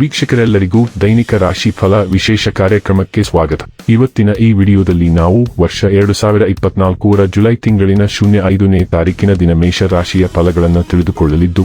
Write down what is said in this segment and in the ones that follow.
ವೀಕ್ಷಕರೆಲ್ಲರಿಗೂ ದೈನಿಕ ರಾಶಿ ಫಲ ವಿಶೇಷ ಕಾರ್ಯಕ್ರಮಕ್ಕೆ ಸ್ವಾಗತ. ಇವತ್ತಿನ ಈ ವಿಡಿಯೋದಲ್ಲಿ ನಾವು ವರ್ಷ ಎರಡು ಸಾವಿರ ಇಪ್ಪತ್ನಾಲ್ಕರ ಜುಲೈ ತಿಂಗಳಿನ ಶೂನ್ಯ ಐದನೇ ತಾರೀಕಿನ ದಿನ ಮೇಷ ರಾಶಿಯ ಫಲಗಳನ್ನು ತಿಳಿದುಕೊಳ್ಳಲಿದ್ದು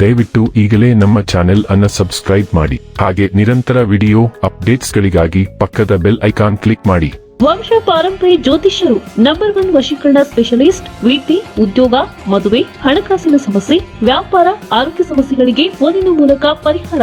ದಯವಿಟ್ಟು ಈಗಲೇ ನಮ್ಮ ಚಾನೆಲ್ ಅನ್ನ ಸಬ್ಸ್ಕ್ರೈಬ್ ಮಾಡಿ. ಹಾಗೆ ನಿರಂತರ ವಿಡಿಯೋ ಅಪ್ಡೇಟ್ಸ್ಗಳಿಗಾಗಿ ಪಕ್ಕದ ಬೆಲ್ ಐಕಾನ್ ಕ್ಲಿಕ್ ಮಾಡಿ. ವಂಶ ಪಾರಂಪರ್ಯ ಜ್ಯೋತಿಷ್ಯರು ನಂಬರ್ ಒನ್ ವಶೀಕರಣ ಸ್ಪೆಷಲಿಸ್ಟ್ ವೃತ್ತಿ ಉದ್ಯೋಗ, ಮದುವೆ, ಹಣಕಾಸಿನ ಸಮಸ್ಯೆ, ವ್ಯಾಪಾರ, ಆರೋಗ್ಯ ಸಮಸ್ಯೆಗಳಿಗೆ ಫೋನಿನ ಮೂಲಕ ಪರಿಹಾರ.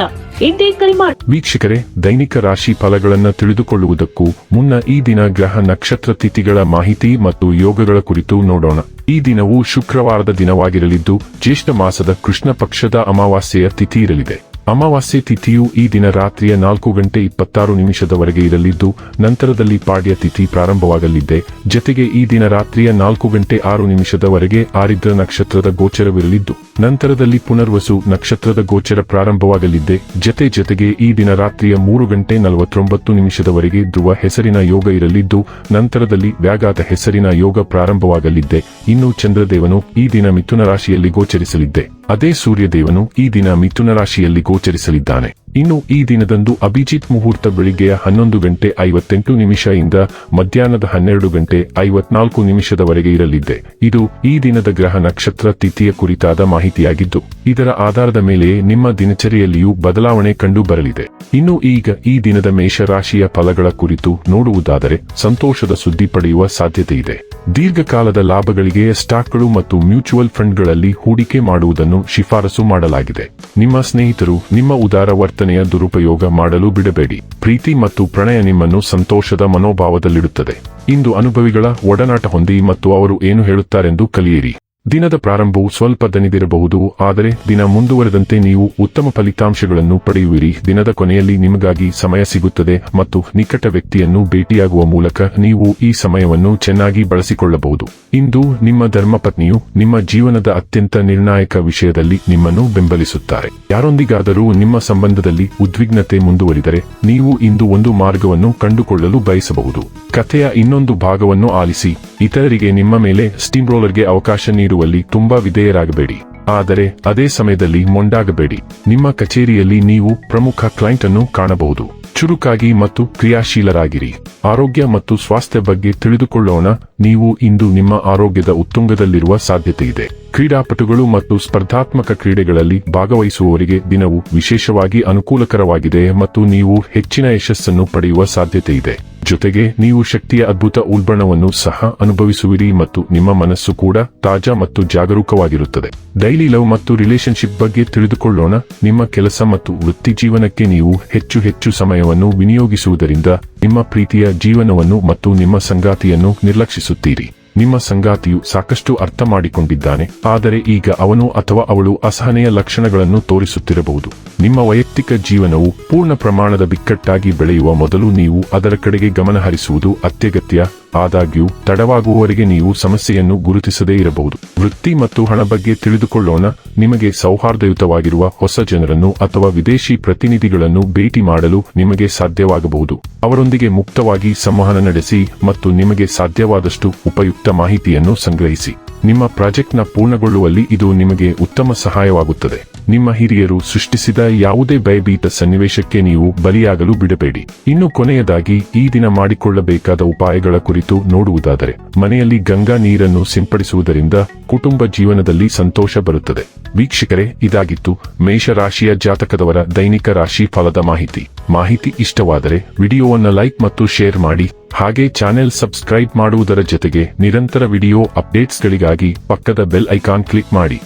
ಮಾಡಿ. ವೀಕ್ಷಕರೇ, ದೈನಿಕ ರಾಶಿ ಫಲಗಳನ್ನು ತಿಳಿದುಕೊಳ್ಳುವುದಕ್ಕೂ ಮುನ್ನ ಈ ದಿನ ಗ್ರಹ ನಕ್ಷತ್ರ ತಿಥಿಗಳ ಮಾಹಿತಿ ಮತ್ತು ಯೋಗಗಳ ಕುರಿತು ನೋಡೋಣ. ಈ ದಿನವು ಶುಕ್ರವಾರದ ದಿನವಾಗಿರಲಿದ್ದು, ಜ್ಯೇಷ್ಠ ಮಾಸದ ಕೃಷ್ಣ ಪಕ್ಷದ ಅಮಾವಾಸ್ಯೆಯ ತಿಥಿ ಇರಲಿದೆ. ಅಮಾವಾಸ್ಯೆ ತಿಥಿಯು ಈ ದಿನ ರಾತ್ರಿಯ ನಾಲ್ಕು ಗಂಟೆ ಇಪ್ಪತ್ತಾರು ನಿಮಿಷದವರೆಗೆ ಇರಲಿದ್ದು, ನಂತರದಲ್ಲಿ ಪಾಡ್ಯ ತಿಥಿ ಪ್ರಾರಂಭವಾಗಲಿದೆ ಜತೆಗೆ ಈ ದಿನ ರಾತ್ರಿಯ ನಾಲ್ಕು ಗಂಟೆ ಆರು ನಿಮಿಷದವರೆಗೆ ಆರಿದ್ರ ನಕ್ಷತ್ರದ ಗೋಚರವಿರಲಿದ್ದು, ನಂತರದಲ್ಲಿ ಪುನರ್ವಸು ನಕ್ಷತ್ರದ ಗೋಚರ ಪ್ರಾರಂಭವಾಗಲಿದೆ ಜತೆ ಜತೆಗೆ ಈ ದಿನ ರಾತ್ರಿಯ ಮೂರು ಗಂಟೆ ನಲವತ್ತೊಂಬತ್ತು ನಿಮಿಷದವರೆಗೆ ಧ್ರುವ ಹೆಸರಿನ ಯೋಗ ಇರಲಿದ್ದು, ನಂತರದಲ್ಲಿ ವ್ಯಾಘಾತ ಹೆಸರಿನ ಯೋಗ ಪ್ರಾರಂಭವಾಗಲಿದೆ ಇನ್ನು ಚಂದ್ರದೇವನು ಈ ದಿನ ಮಿಥುನ ರಾಶಿಯಲ್ಲಿ ಗೋಚರಿಸಲಿದ್ದೆ. ಅದೇ ಸೂರ್ಯದೇವನು ಈ ದಿನ ಮಿಥುನ ರಾಶಿಯಲ್ಲಿ ಗೋಚರಿಸಲಿದ್ದಾನೆ. ಇನ್ನು ಈ ದಿನದಂದು ಅಭಿಜಿತ್ ಮುಹೂರ್ತ ಬೆಳಿಗ್ಗೆಯ ಹನ್ನೊಂದು ಗಂಟೆ ಐವತ್ತೆಂಟು ನಿಮಿಷ ಇಂದ ಮಧ್ಯಾಹ್ನದ ಹನ್ನೆರಡು ಗಂಟೆ ಐವತ್ನಾಲ್ಕು ನಿಮಿಷದವರೆಗೆ ಇರಲಿದೆ ಇದು ಈ ದಿನದ ಗ್ರಹ ನಕ್ಷತ್ರ ತಿಥಿಯ ಕುರಿತಾದ ಮಾಹಿತಿಯಾಗಿದ್ದು, ಇದರ ಆಧಾರದ ಮೇಲೆ ನಿಮ್ಮ ದಿನಚರಿಯಲ್ಲಿಯೂ ಬದಲಾವಣೆ ಕಂಡು ಬರಲಿದೆ ಇನ್ನು ಈಗ ಈ ದಿನದ ಮೇಷರಾಶಿಯ ಫಲಗಳ ಕುರಿತು ನೋಡುವುದಾದರೆ, ಸಂತೋಷದ ಸುದ್ದಿ ಪಡೆಯುವ ಸಾಧ್ಯತೆ ಇದೆ ದೀರ್ಘಕಾಲದ ಲಾಭಗಳಿಗೆ ಸ್ಟಾಕ್ಗಳು ಮತ್ತು ಮ್ಯೂಚುವಲ್ ಫಂಡ್ಗಳಲ್ಲಿ ಹೂಡಿಕೆ ಮಾಡುವುದನ್ನು ಶಿಫಾರಸು ಮಾಡಲಾಗಿದೆ. ನಿಮ್ಮ ಸ್ನೇಹಿತರು ನಿಮ್ಮ ಉದಾರ ವರ್ತನೆಯ ದುರುಪಯೋಗ ಮಾಡಲು ಬಿಡಬೇಡಿ. ಪ್ರೀತಿ ಮತ್ತು ಪ್ರಣಯ ನಿಮ್ಮನ್ನು ಸಂತೋಷದ ಮನೋಭಾವದಲ್ಲಿಡುತ್ತದೆ. ಇಂದು ಅನುಭವಿಗಳ ಒಡನಾಟ ಹೊಂದಿ ಮತ್ತು ಅವರು ಏನು ಹೇಳುತ್ತಾರೆಂದು ಕಲಿಯಿರಿ. ದಿನದ ಪ್ರಾರಂಭವು ಸ್ವಲ್ಪ ದಣಿದಿರಬಹುದು, ಆದರೆ ದಿನ ಮುಂದುವರೆದಂತೆ ನೀವು ಉತ್ತಮ ಫಲಿತಾಂಶಗಳನ್ನು ಪಡೆಯುವಿರಿ. ದಿನದ ಕೊನೆಯಲ್ಲಿ ನಿಮಗಾಗಿ ಸಮಯ ಸಿಗುತ್ತದೆ ಮತ್ತು ನಿಕಟ ವ್ಯಕ್ತಿಯನ್ನು ಭೇಟಿಯಾಗುವ ಮೂಲಕ ನೀವು ಈ ಸಮಯವನ್ನು ಚೆನ್ನಾಗಿ ಬಳಸಿಕೊಳ್ಳಬಹುದು. ಇಂದು ನಿಮ್ಮ ಧರ್ಮಪತ್ನಿಯು ನಿಮ್ಮ ಜೀವನದ ಅತ್ಯಂತ ನಿರ್ಣಾಯಕ ವಿಷಯದಲ್ಲಿ ನಿಮ್ಮನ್ನು ಬೆಂಬಲಿಸುತ್ತಾರೆ. ಯಾರೊಂದಿಗಾದರೂ ನಿಮ್ಮ ಸಂಬಂಧದಲ್ಲಿ ಉದ್ವಿಗ್ನತೆ ಮುಂದುವರಿದರೆ ನೀವು ಇಂದು ಒಂದು ಮಾರ್ಗವನ್ನು ಕಂಡುಕೊಳ್ಳಲು ಬಯಸಬಹುದು. ಕಥೆಯ ಇನ್ನೊಂದು ಭಾಗವನ್ನು ಆಲಿಸಿ. ಇತರರಿಗೆ ನಿಮ್ಮ ಮೇಲೆ ಸ್ಟೀಮ್ ರೋಲರ್ಗೆ ಅವಕಾಶ ನೀಡುವಲ್ಲಿ ತುಂಬಾ ವಿಧೇಯರಾಗಬೇಡಿ. ಆದರೆ ಅದೇ ಸಮಯದಲ್ಲಿ ಮೊಂಡಾಗಬೇಡಿ. ನಿಮ್ಮ ಕಚೇರಿಯಲ್ಲಿ ನೀವು ಪ್ರಮುಖ ಕ್ಲೈಂಟ್ ಅನ್ನು ಕಾಣಬಹುದು. ಚುರುಕಾಗಿ ಮತ್ತು ಕ್ರಿಯಾಶೀಲರಾಗಿರಿ. ಆರೋಗ್ಯ ಮತ್ತು ಸ್ವಾಸ್ಥ್ಯ ಬಗ್ಗೆ ತಿಳಿದುಕೊಳ್ಳೋಣ. ನೀವು ಇಂದು ನಿಮ್ಮ ಆರೋಗ್ಯದ ಉತ್ತುಂಗದಲ್ಲಿರುವ ಸಾಧ್ಯತೆ ಇದೆ. ಕ್ರೀಡಾಪಟುಗಳು ಮತ್ತು ಸ್ಪರ್ಧಾತ್ಮಕ ಕ್ರೀಡೆಗಳಲ್ಲಿ ಭಾಗವಹಿಸುವವರಿಗೆ ದಿನವು ವಿಶೇಷವಾಗಿ ಅನುಕೂಲಕರವಾಗಿದೆ ಮತ್ತು ನೀವು ಹೆಚ್ಚಿನ ಯಶಸ್ಸನ್ನು ಪಡೆಯುವ ಸಾಧ್ಯತೆ ಇದೆ ಜೊತೆಗೆ ನೀವು ಶಕ್ತಿಯ ಅದ್ಭುತ ಉಲ್ಬಣವನ್ನು ಸಹ ಅನುಭವಿಸುವಿರಿ ಮತ್ತು ನಿಮ್ಮ ಮನಸ್ಸು ಕೂಡ ತಾಜಾ ಮತ್ತು ಜಾಗರೂಕವಾಗಿರುತ್ತದೆ. ಡೈಲಿ ಲವ್ ಮತ್ತು ರಿಲೇಶನ್ಶಿಪ್ ಬಗ್ಗೆ ತಿಳಿದುಕೊಳ್ಳೋಣ. ನಿಮ್ಮ ಕೆಲಸ ಮತ್ತು ವೃತ್ತಿ ಜೀವನಕ್ಕೆ ನೀವು ಹೆಚ್ಚು ಹೆಚ್ಚು ಸಮಯವನ್ನು ವಿನಿಯೋಗಿಸುವುದರಿಂದ ನಿಮ್ಮ ಪ್ರೀತಿಯ ಜೀವನವನ್ನು ಮತ್ತು ನಿಮ್ಮ ಸಂಗಾತಿಯನ್ನು ನಿರ್ಲಕ್ಷಿಸುತ್ತೀರಿ. ನಿಮ್ಮ ಸಂಗಾತಿಯು ಸಾಕಷ್ಟು ಅರ್ಥ ಮಾಡಿಕೊಂಡಿದ್ದಾನೆ, ಆದರೆ ಈಗ ಅವನು ಅಥವಾ ಅವಳು ಅಸಹನೆಯ ಲಕ್ಷಣಗಳನ್ನು ತೋರಿಸುತ್ತಿರಬಹುದು. ನಿಮ್ಮ ವೈಯಕ್ತಿಕ ಜೀವನವು ಪೂರ್ಣ ಪ್ರಮಾಣದ ಬಿಕ್ಕಟ್ಟಾಗಿ ಬೆಳೆಯುವ ಮೊದಲು ನೀವು ಅದರ ಕಡೆಗೆ ಗಮನ ಹರಿಸುವುದು ಅತ್ಯಗತ್ಯ. ಆದಾಗ್ಯೂ, ತಡವಾಗುವವರೆಗೆ ನೀವು ಸಮಸ್ಯೆಯನ್ನು ಗುರುತಿಸದೇ ಇರಬಹುದು. ವೃತ್ತಿ ಮತ್ತು ಹಣ ಬಗ್ಗೆ ತಿಳಿದುಕೊಳ್ಳೋಣ. ನಿಮಗೆ ಸೌಹಾರ್ದಯುತವಾಗಿರುವ ಹೊಸ ಜನರನ್ನು ಅಥವಾ ವಿದೇಶಿ ಪ್ರತಿನಿಧಿಗಳನ್ನು ಭೇಟಿ ಮಾಡಲು ನಿಮಗೆ ಸಾಧ್ಯವಾಗಬಹುದು. ಅವರೊಂದಿಗೆ ಮುಕ್ತವಾಗಿ ಸಂವಹನ ನಡೆಸಿ ಮತ್ತು ನಿಮಗೆ ಸಾಧ್ಯವಾದಷ್ಟು ಉಪಯುಕ್ತ ಮಾಹಿತಿಯನ್ನು ಸಂಗ್ರಹಿಸಿ. ನಿಮ್ಮ ಪ್ರಾಜೆಕ್ಟ್ನ ಪೂರ್ಣಗೊಳ್ಳುವಲ್ಲಿ ಇದು ನಿಮಗೆ ಉತ್ತಮ ಸಹಾಯವಾಗುತ್ತದೆ. ನಿಮ್ಮ ಹಿರಿಯರು ಸೃಷ್ಟಿಸಿದ ಯಾವುದೇ ಭಯಭೀತ ಸನ್ನಿವೇಶಕ್ಕೆ ನೀವು ಬಲಿಯಾಗಲು ಬಿಡಬೇಡಿ. ಇನ್ನು ಕೊನೆಯದಾಗಿ, ಈ ದಿನ ಮಾಡಿಕೊಳ್ಳಬೇಕಾದ ಉಪಾಯಗಳ ಕುರಿತು ನೋಡುವುದಾದರೆ, ಮನೆಯಲ್ಲಿ ಗಂಗಾ ನೀರನ್ನು ಸಿಂಪಡಿಸುವುದರಿಂದ ಕುಟುಂಬ ಜೀವನದಲ್ಲಿ ಸಂತೋಷ ಬರುತ್ತದೆ. ವೀಕ್ಷಕರೇ, ಇದಾಗಿತ್ತು ಮೇಷರಾಶಿಯ ಜಾತಕದವರ ದೈನಿಕ ರಾಶಿ ಫಲದ ಮಾಹಿತಿ. ಮಾಹಿತಿ ಇಷ್ಟವಾದರೆ ವಿಡಿಯೋವನ್ನು ಲೈಕ್ ಮತ್ತು ಶೇರ್ ಮಾಡಿ, ಹಾಗೆ ಚಾನೆಲ್ ಸಬ್ಸ್ಕ್ರೈಬ್ ಮಾಡುವುದರ ಜೊತೆಗೆ ನಿರಂತರ ವಿಡಿಯೋ ಅಪ್ಡೇಟ್ಸ್ಗಳಿಗಾಗಿ ಪಕ್ಕದ ಬೆಲ್ ಐಕಾನ್ ಕ್ಲಿಕ್ ಮಾಡಿ.